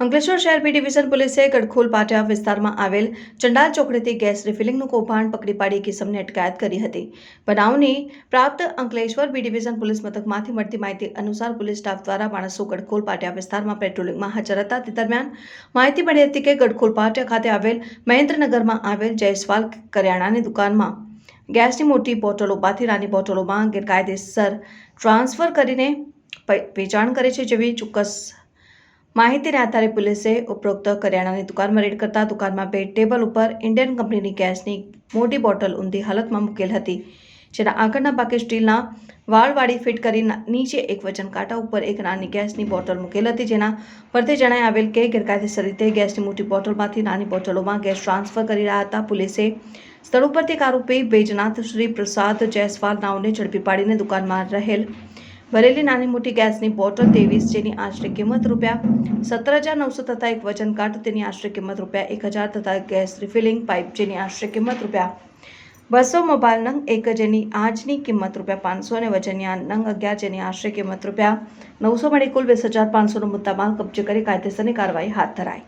અંકલેશ્વર શહેર પી ડિવિઝન પોલીસે ગડખોલ પાટિયા વિસ્તારમાં આવેલ ચંડાલ ચોકડીથી ગેસ રિફિલિંગનું કૌભાંડ પકડી પાડી કિસમને અટકાયત કરી હતી. બનાવની પ્રાપ્ત અંકલેશ્વર બી ડિવિઝન પોલીસ મથકમાંથી મળતી માહિતી અનુસાર પોલીસ સ્ટાફ દ્વારા માણસો ગડખોલ પાટિયા વિસ્તારમાં પેટ્રોલિંગમાં હાજર હતા. તે દરમિયાન માહિતી મળી હતી કે ગડખોલ પાટિયા ખાતે આવેલ મહેન્દ્રનગરમાં આવેલ જયસ્વાલ કરિયાણાની દુકાનમાં ગેસની મોટી બોટલો બાથી નાની બોટલોમાં ગેરકાયદેસર ટ્રાન્સફર કરીને વેચાણ કરે છે જેવી ચોક્કસ માહિતીના આધારે પોલીસે ઉપરોક્ત કરિયાણાની દુકાનમાં રેડ કરતા દુકાનમાં બે ટેબલ ઉપર ઇન્ડિયન કંપનીની ગેસની મોટી બોટલ ઊંધી હાલતમાં મૂકેલ હતી, જેના આગળના ભાગે સ્ટીલના વાળવાળી ફિટ કરી નીચે એક વજન કાંટા ઉપર એક નાની ગેસની બોટલ મૂકેલ હતી, જેના પરથી જણાઈ આવેલ કે ગેરકાયદેસર રીતે ગેસની મોટી બોટલમાંથી નાની બોટલોમાં ગેસ ટ્રાન્સફર કરી રહ્યા હતા. પોલીસે સ્થળ ઉપરથી એક આરોપી બેજનાથ શ્રી પ્રસાદ જયસ્વાલ નાવને ઝડપી પાડીને દુકાનમાં રહેલ ભરેલી નાની મોટી ગેસની બોટલ ત્રેવીસ જેની આશરે કિંમત રૂપિયા સત્તર હજાર નવસો તથા એક વજન કાંટો તેની આશરે કિંમત રૂપિયા એક હજાર તથા ગેસ રિફિલિંગ પાઇપ જેની આશરે કિંમત રૂપિયા બસો મોબાઈલ નંગ એક જેની આજની કિંમત રૂપિયા પાંચસો અને વજનની નંગ અગિયાર જેની આશરે કિંમત રૂપિયા નવસો મળી કુલ વીસ હજાર પાંચસોનો મુદ્દામાલ કબજે કરી કાયદેસરની કાર્યવાહી હાથ ધરાઈ.